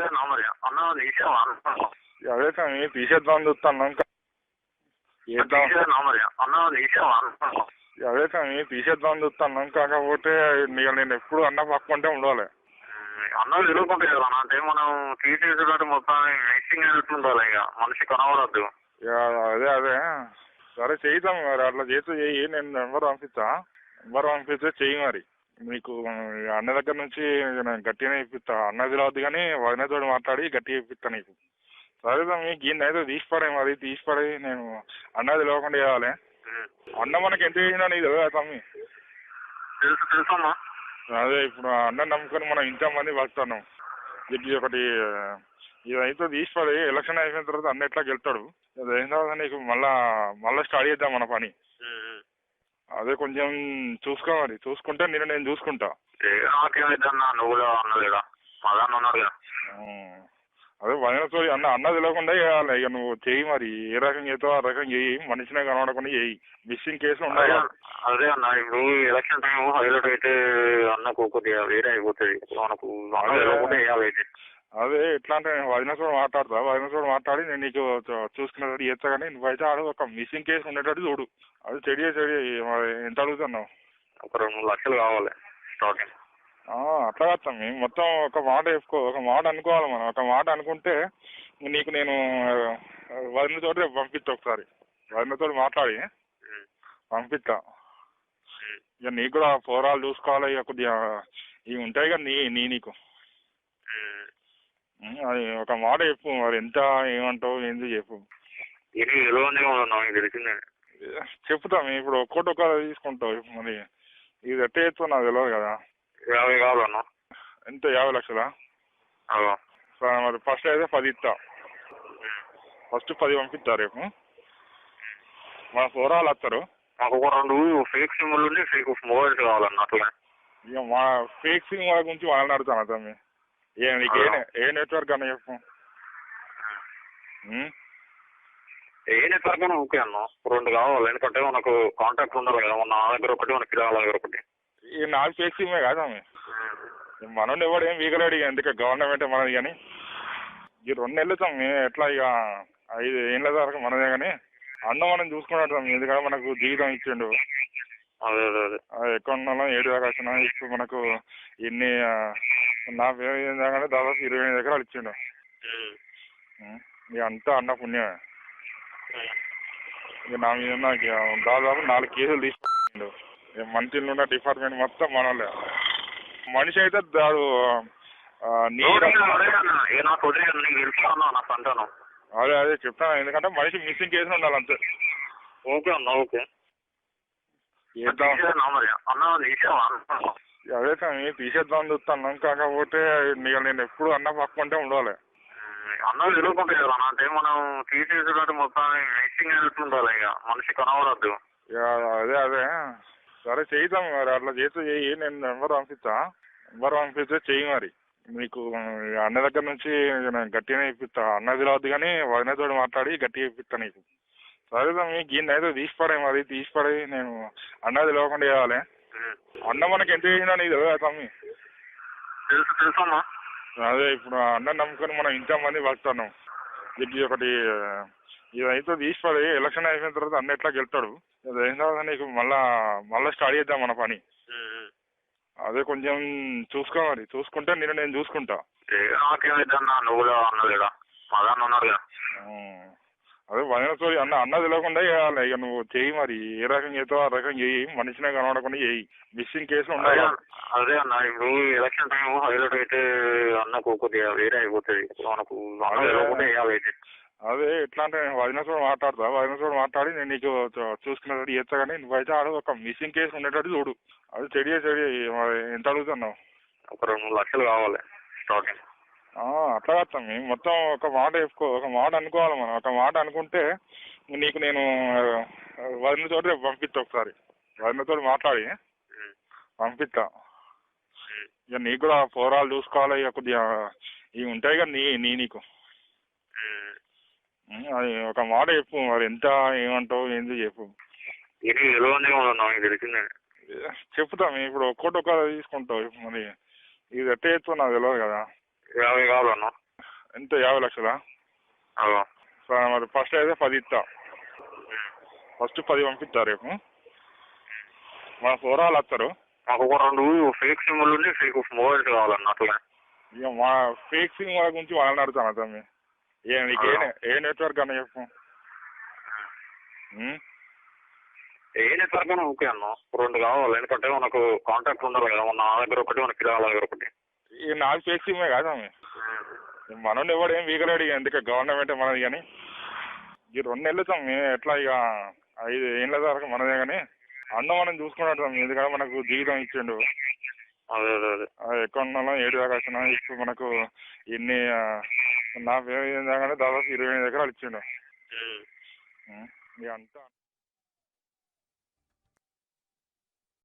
మరి అన్న తీసేవా అదే స్వామి తీసేద్దాం చూస్తాను ఇంకా చేద్దాం తీసేనా మరి అన్న తీసేవా అదే స్వామి తీసేద్దాం చూస్తాను కాకపోతే నేను ఎప్పుడు అన్న పక్కుంటే ఉండాలి. అన్న కదా. అంటే మనం తీసేసేటట్టు మొత్తం మిక్సింగ్ ఎట్లుండాలి ఇక. మనిషి కనబడద్దు. అదే అదే. సరే చేద్దాం మరి. అట్లా చేస్తే చెయ్యి నేను నెంబర్ పంపిస్తా. నెంబర్ పంపిస్తే చెయ్యి మరి. మీకు అన్న దగ్గర నుంచి గట్టిగానే ఇప్పిస్తా అన్న తెలియదు కానీ వదినతో మాట్లాడి గట్టిగా ఇప్పిస్తా నీకు. సరే తమ్మి గిన్నె అయితే తీసిపడే మరి తీసిపడి నేను అన్న తెలియకుండా చేయాలి. అన్న మనకి ఎంత చేసినా నీకు తెలియదా తమ్మి తెలుసు తెలుసమ్మా అదే ఇప్పుడు అన్న నమ్ముకొని మనం ఇంతమంది బతున్నాం ఇది ఒకటి ఇదైతే తీసిపడి ఎలక్షన్ అయిపోయిన తర్వాత అన్న ఎట్లా గెలుతాడు అది అయిన తర్వాత నీకు మళ్ళా మళ్ళీ స్టార్ట్ చేద్దాం మన పని. అదే కొంచెం చూసుకో మరి చూసుకుంటే నేను నేను చూసుకుంటా. నాకేమైందన్నా నువ్వు ఉన్నారుగా ఉమ్. అదే వదినతో అన్న అన్న తెలియకుండా చేయాలి. ఇక నువ్వు చెయ్యి మరి. ఏ రకంగా చేస్తావు ఆ రకంగా చెయ్యి మనిషినే కనబడకుండా చెయ్యి మిస్సింగ్ కేసులు అదే ఉన్నాయి అదే అన్న. ఇప్పుడు ఎలక్షన్ టైం హైలైట్ అయితే అన్నకు కొద్దిగా వేరే అయిపోతుంది. మనకు అదే. తెలియకుండా వేయాలి అయితే. అదే ఎట్లా అంటే నేను వదినతో మాట్లాడతా వదినతో మాట్లాడి నేను నీకు చూ- చూసుకునేటట్టు చేస్తా కానీ నువ్వైతే ఆడ ఒక మిస్సింగ్ కేసు ఉండేటట్టు చూడు. అది చెడి చెడి మరి ఎంత అడుగుతున్నావు? ఒక రెండు లక్షలు కావాలి స్టార్టింగ్ ఆ, అట్లా కాస్తాం మేము మొత్తం ఒక మాట వేసుకో ఒక మాట అనుకోవాలి మనం. ఒక మాట అనుకుంటే నీకు నేను వదినతో రేపు పంపిస్తా ఒకసారి. వదినతో మాట్లాడి పంపిస్తా. ఇక నీకు కూడా పోరాలు చూసుకోవాలి ఇక కొద్దిగా ఇవి ఉంటాయి కదా నీ నీ నీకు. అది ఒక మాట చెప్పు మరి ఎంత ఏమంటావు ఏంది చెప్పు. ఇది ఎలవంది నాకు తెలిసిందే. చెప్తా ఇప్పుడు ఒక్కోటి ఒక్క తీసుకుంటావు మరి ఇది ఎట్ట చేస్తావు నాకు తెలియదు కదా. యాభై కావాలన్నా ఎంత యాభై లక్షలా? సరే మరి ఫస్ట్ అయితే పది ఇస్తా. ఫస్ట్ పది పంపిస్తా రేపు. మన పోరాలు వస్తారు. మాకు ఒక రెండు ఫేక్ సిమ్లు ఉండి ఫేక్ మొబైల్స్ కావాలన్న అట్లా ఇక మా ఫేక్ సిమ్ వాళ్ళ గురించి వాళ్ళని అడుగుతాను తమ్మి ఏ నీకు ఏ ఏ నెట్వర్క్ అన్న చెప్పు? ఏ నెట్వర్క్ అయినా ఓకే అన్న. రెండు కావాలి ఎందుకంటే మనకు కాంటాక్ట్ ఉండాలి కదా. మన నా దగ్గర ఒకటి మన కిరాల దగ్గర ఒకటి. ఈ నాలుగు సిమ్మే కాదు మనోడు ఎవడు ఏం వీగలేడు ఇక ఎందుకు గవర్నమెంట్ మనది కానీ. ఈ రెండు నెలలు తమ్మి ఎట్లా ఇక ఐదు ఏళ్ళ వరకు మనదే కానీ. అన్న మనం చూసుకున్నాడు తమ్మి ఎందుకంటే మనకు జీవితం ఇచ్చిండు. అదే అదే అదే. ఎక్కడ ఉన్నాలో ఏడు దాకా వచ్చినా ఇప్పుడు మనకు ఎన్ని ఆ, నా పేరు ఏంటంటే దాదాపు ఇరవై ఎనిమిది ఎకరాలు ఇచ్చిండు. ఇక అంతా అన్న పుణ్యమే. ఇక నా మీద దాదాపు నాలుగు కేసులు తీసుకుండు మంత్రిలో ఉన్న డిపార్ట్మెంట్ మొత్తం మనలే మనిషి అయితే దాడు అదే అదే చెప్తాను ఎందుకంటే మనిషి మిస్సింగ్ కేసులు ఉండాలి అంతే. ఓకే అన్న ఓకే. అన్న. అదే స్వామి తీసేద్దాం చూస్తాను కాకపోతే ఇక నేను ఎప్పుడు అన్న పక్కుంటే ఉండాలి. అన్న తిరుగుకుంటే కదా అంటే మనం తీసేసేటట్టు మొత్తం మిక్సింగ్ ఎట్లుండాలి ఇక. మనిషి కనబడద్దు. ఇక అదే అదే. సరే చేద్దాం మరి. అట్లా చేస్తే చెయ్యి నేను నెంబర్ పంపిస్తా. నెంబర్ పంపిస్తే చెయ్యి మరి. మీకు అన్న దగ్గర నుంచి నేను గట్టిగానే ఇప్పిస్తా అన్న తెలియదు కానీ వదినతో మాట్లాడి గట్టిగా ఇప్పిస్తా నీకు. సరే తమ్మి గిన్నె అయితే తీసిపడే మరి. తీసిపడి నేను అన్న తెలియకుండా చేయాలి. అన్న మనకి ఎంత చేసినా నీకు తెలియదా తమ్మి తెలుసు తెలుసమ్మా అదే ఇప్పుడు అన్న నమ్ముకొని మనం ఇంతమంది బతున్నాం ఇది ఒకటి ఇదైతే తీసిపడి ఎలక్షన్ అయిపోయిన తర్వాత అన్న ఎట్లా గెలుతాడు? అది అయిన తర్వాత నీకు మళ్ళా మళ్ళీ స్టార్ట్ చేద్దాం మన పని. అదే కొంచెం చూసుకో మరి. చూసుకుంటే నేను నేను చూసుకుంటా. నువ్వు ఉన్నారుగా వదినతో అన్న అన్న తెలియకుండా చేయాలి ఇక నువ్వు చెయ్యి మరి. ఏ రకంగా చేస్తావు ఆ రకంగా చెయ్యి మనిషినే కనబడకుండా చెయ్యి మిస్సింగ్ కేసులు ఉన్నాయి అదే అన్న ఇప్పుడు ఎలక్షన్ టైం హైలైట్ అయితే అన్నకు కొద్దిగా వేరే అయిపోతుంది. మనకు అన్న. తెలియకుండా వేయాలి అయితే. అదే ఎట్లా అంటే నేను వదినతో మాట్లాడతా. వదినతో మాట్లాడి నేను నీకు చూ- చూసుకునేటట్టు చేస్తా కానీ నువ్వైతే ఆడ ఒక మిస్సింగ్ కేసు ఉండేటట్టు చూడు. అది చెడి చెడి ఎంత అడుగుతున్నావు? ఒక రెండు లక్షలు కావాలి స్టార్టింగ్ అట్లా కాస్తాం మేము మొత్తం ఒక మాట వేసుకో ఒక మాట అనుకోవాలి మనం. ఒక మాట అనుకుంటే నీకు నేను వదినతో రేపు పంపిస్తా ఒకసారి. వదినతో మాట్లాడి. పంపిస్తా. ఇక నీకు కూడా పోరాలు చూసుకోవాలి. ఇక కొద్దిగా ఇవి ఉంటాయి కదా నీ నీ నీకు. అది ఒక మాట చెప్పు. మరి ఎంత ఏమంటావు ఏంది చెప్పు. చెప్తా ఇప్పుడు ఒక్కోటి ఒక్క తీసుకుంటావు. మరి ఇది ఎట్ట చేస్తావు నాకు తెలియదు కదా. యాభై కావాలన్నా ఎంత? యాభై లక్షలా? సరే మరి ఫస్ట్ అయితే పది ఇస్తా. ఫస్ట్ పది పంపిస్తా రేపు. మన పోరాలు వస్తారు. మాకు ఒక రెండు ఫేక్ సిమ్లు ఉండి ఫేక్ మొబైల్స్ కావాలన్న అట్లా ఇక మా ఫేక్ సిమ్ వాళ్ళ గురించి వాళ్ళని అడుగుతాను తమ్మి? ఏ నీకు ఏ ఏ నెట్వర్క్ అన్న చెప్పు? ఏ నెట్వర్క్ అయినా ఓకే అన్న. రెండు కావాలి. ఎందుకంటే మనకు కాంటాక్ట్ ఉండాలి కదా. మన నా దగ్గర ఒకటి మన కిరాల దగ్గర ఒకటి. ఇక నాది ఫేక్ సిమ్మే కాదు తమ్మి మనోడు ఎవడు ఏం వీగలేడు ఇక ఎందుకు గవర్నమెంట్ మనది కానీ. ఈ రెండు నెలలు తమ్మి ఎట్లా ఇక ఐదు ఏళ్ళ వరకు మనదే కానీ. అన్న మనం చూసుకున్నాడు తమ్మి ఎందుకంటే మనకు జీవితం ఇచ్చిండు. అదే అదే అదే. ఎక్కడ ఉన్నాలో ఏడు దాకా వచ్చినా ఇప్పుడు మనకు ఇన్ని ఆ, నా పేరు దాకానే దాదాపు ఇరవై ఎనిమిది ఎకరాలు ఇచ్చిండు. ఇక అంతా